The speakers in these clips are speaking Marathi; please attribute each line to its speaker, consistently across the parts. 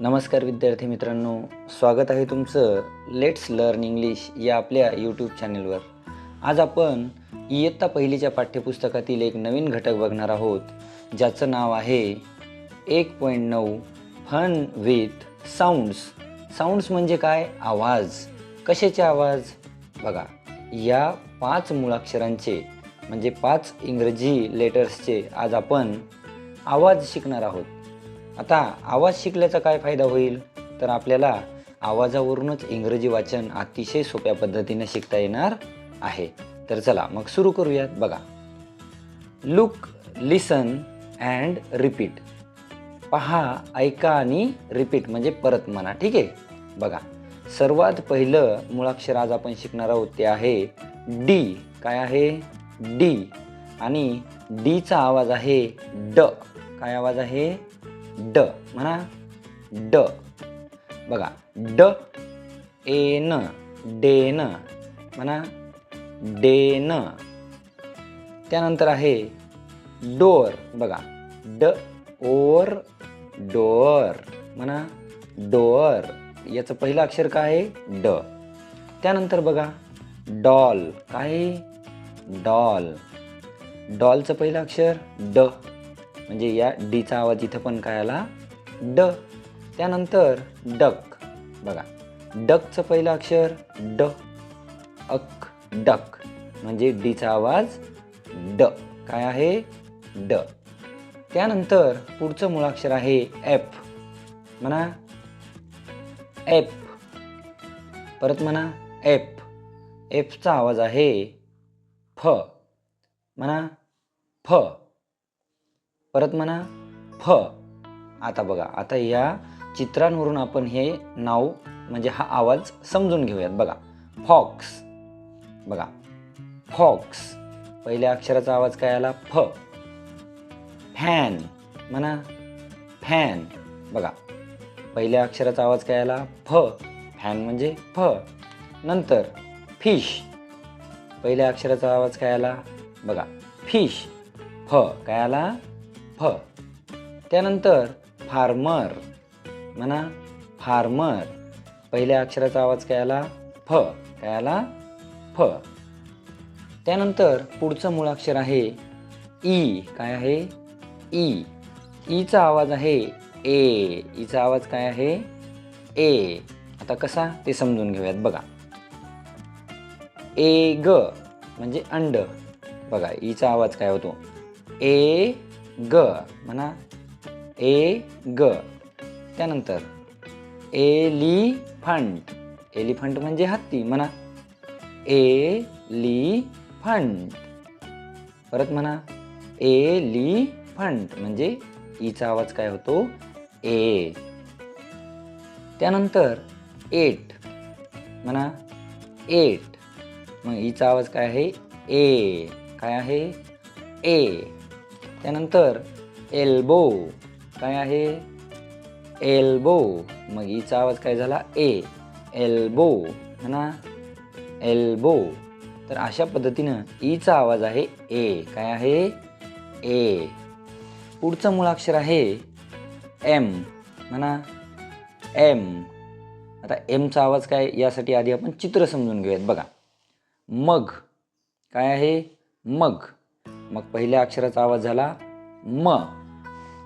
Speaker 1: नमस्कार विद्यार्थी मित्रांनो स्वागत आहे तुमचं लेट्स लर्न इंग्लिश या आपल्या यूट्यूब चॅनेलवर आज आपण इयत्ता पहिलीच्या पाठ्यपुस्तकातील एक नवीन घटक बघणार आहोत ज्याचं नाव आहे एक पॉईंट नऊ फन विथ साऊंड्स साऊंड्स म्हणजे काय? आवाज. कशाचे आवाज? बघा या पाच मुळाक्षरांचे म्हणजे पाच इंग्रजी लेटर्सचे आज आपण आवाज शिकणार आहोत. आता आवाज शिकल्याचा काय फायदा होईल? तर आपल्याला आवाजावरूनच इंग्रजी वाचन अतिशय सोप्या पद्धतीने शिकता येणार आहे. तर चला मग सुरू करूयात. बघा. लुक लिसन अँड रिपीट पहा ऐका आणि रिपीट म्हणजे परत म्हणा ठीक आहे? बघा. सर्वात पहिलं मुळाक्षर आज आपण शिकणार आहोत ते आहे डी काय आहे? डी आणि डीचा आवाज आहे ड. काय आवाज आहे? ड म्हणा. ड. बघा ड एन डेन म्हणा. डेन त्यानंतर आहे डोअर. बघा ड ओर डोअर म्हणा. डोअर याचं पहिलं अक्षर काय आहे? ड. त्यानंतर बघा डॉल. काय आहे? डॉल. डॉलचं पहिलं अक्षर ड. म्हणजे या डीचा आवाज इथं पण काय आला ड. त्यानंतर डक. बघा. डकचं पहिलं अक्षर ड. अक डक. म्हणजे डीचा आवाज ड. काय आहे? ड. त्यानंतर पुढचं मुळाक्षर आहे एफ. म्हणा. एफ. परत म्हणा. एफ. एफचा आवाज आहे फ. म्हणा. फ. परत म्हणा फ. आता बघा आता या चित्रांवरून आपण हे नाव म्हणजे हा आवाज समजून घेऊयात. बघा फॉक्स. बघा फॉक्स. पहिल्या अक्षराचा आवाज काय आला? फ. फॅन. म्हणा फॅन. बघा पहिल्या अक्षराचा आवाज काय आला? फ. फॅन म्हणजे फ. नंतर फिश. पहिल्या अक्षराचा आवाज काय आला? बघा फिश. फ. काय आला? फ. त्यानंतर फार्मर. म्हणा फार्मर. पहिल्या अक्षराचा आवाज काय आला? फ. काय आला? फ. त्यानंतर पुढचं मुळाक्षर आहे ई. काय आहे? ई. ईचा आवाज आहे ए. ईचा आवाज काय आहे? ए. आता कसा? ते समजून घेऊयात. बघा. ए ग. म्हणजे अंड. बघा ईचा आवाज काय होतो? ए ग म्हणा ए ग. त्यानंतर एलिफंट. एलिफंट म्हणजे हत्ती म्हणा. एलिफंट. परत म्हणा एलिफंट म्हणजे ईचा आवाज काय होतो? ए. त्यानंतर एट म्हणा एट. मग ईचा आवाज काय आहे? ए. काय आहे? ए. त्यानंतर एल्बो. काय आहे? एल्बो. मग ईचा आवाज काय झाला? ए. एल्बो. म्हणा एल्बो. तर अशा पद्धतीनं ईचा आवाज आहे ए. काय आहे? ए. पुढचं मुळाक्षर आहे एम. म्हणा एम. आता एमचा आवाज काय? यासाठी आधी आपण चित्र समजून घेऊयात. बघा. मग. काय आहे? मग. मग पहिल्या अक्षराचा आवाज झाला म.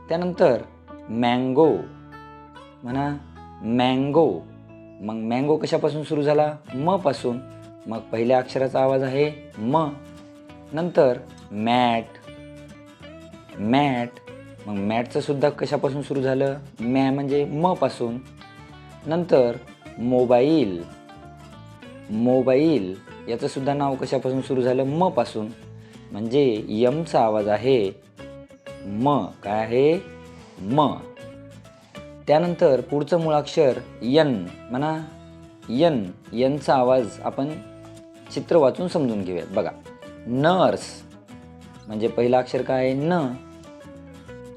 Speaker 1: त्यानंतर मँगो म्हणा मँगो मग मँगो कशापासून सुरू झाला? म पासून. मग पहिल्या अक्षराचा आवाज आहे म. नंतर मॅट. मॅट. मग मॅटचं सुद्धा कशापासून सुरू झालं? मॅ म्हणजे म पासून. नंतर मोबाईल. मोबाईल. याचं सुद्धा नाव कशापासून सुरू झालं? म पासून. म्हणजे यमचा आवाज आहे म. काय आहे? म. त्यानंतर पुढचं मुळाक्षर यन. म्हणा यन. यनचा आवाज आपण चित्र वाचून समजून घेऊयात. बघा. नर्स म्हणजे पहिलं अक्षर काय आहे? न.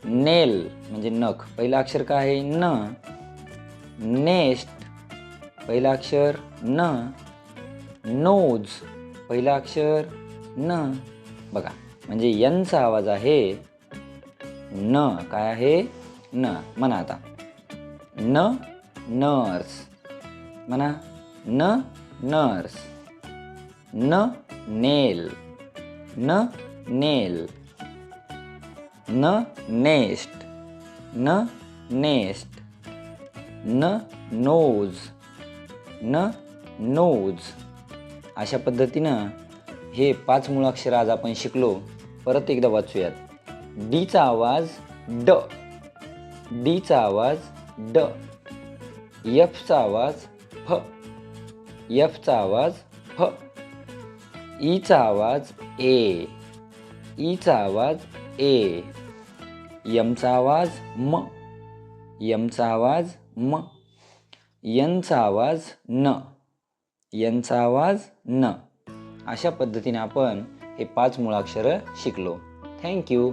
Speaker 1: नेल. म्हणजे नख. पहिलं अक्षर काय आहे? न. नेस्ट. पहिलं अक्षर न. नोज. पहिलं अक्षर न. बघा म्हणजे यनचा आवाज आहे न काय आहे? न म्हणा आता. न नर्स म्हणा न नर्स न नेल न नेल न नेस्ट न नेस्ट न नोज न नोज अशा पद्धतीनं हे पाच मुळाक्षर आज आपण शिकलो परत एकदा वाचूयात डीचा आवाज ड डीचा आवाज ड यफचा आवाज फ यफचा आवाज फ ईचा आवाज ए ईचा आवाज ए यमचा आवाज म यमचा आवाज म यनचा आवाज न यनचा आवाज न अशा पद्धतीने आपण हे पाच मुळाक्षरं शिकलो. थँक्यू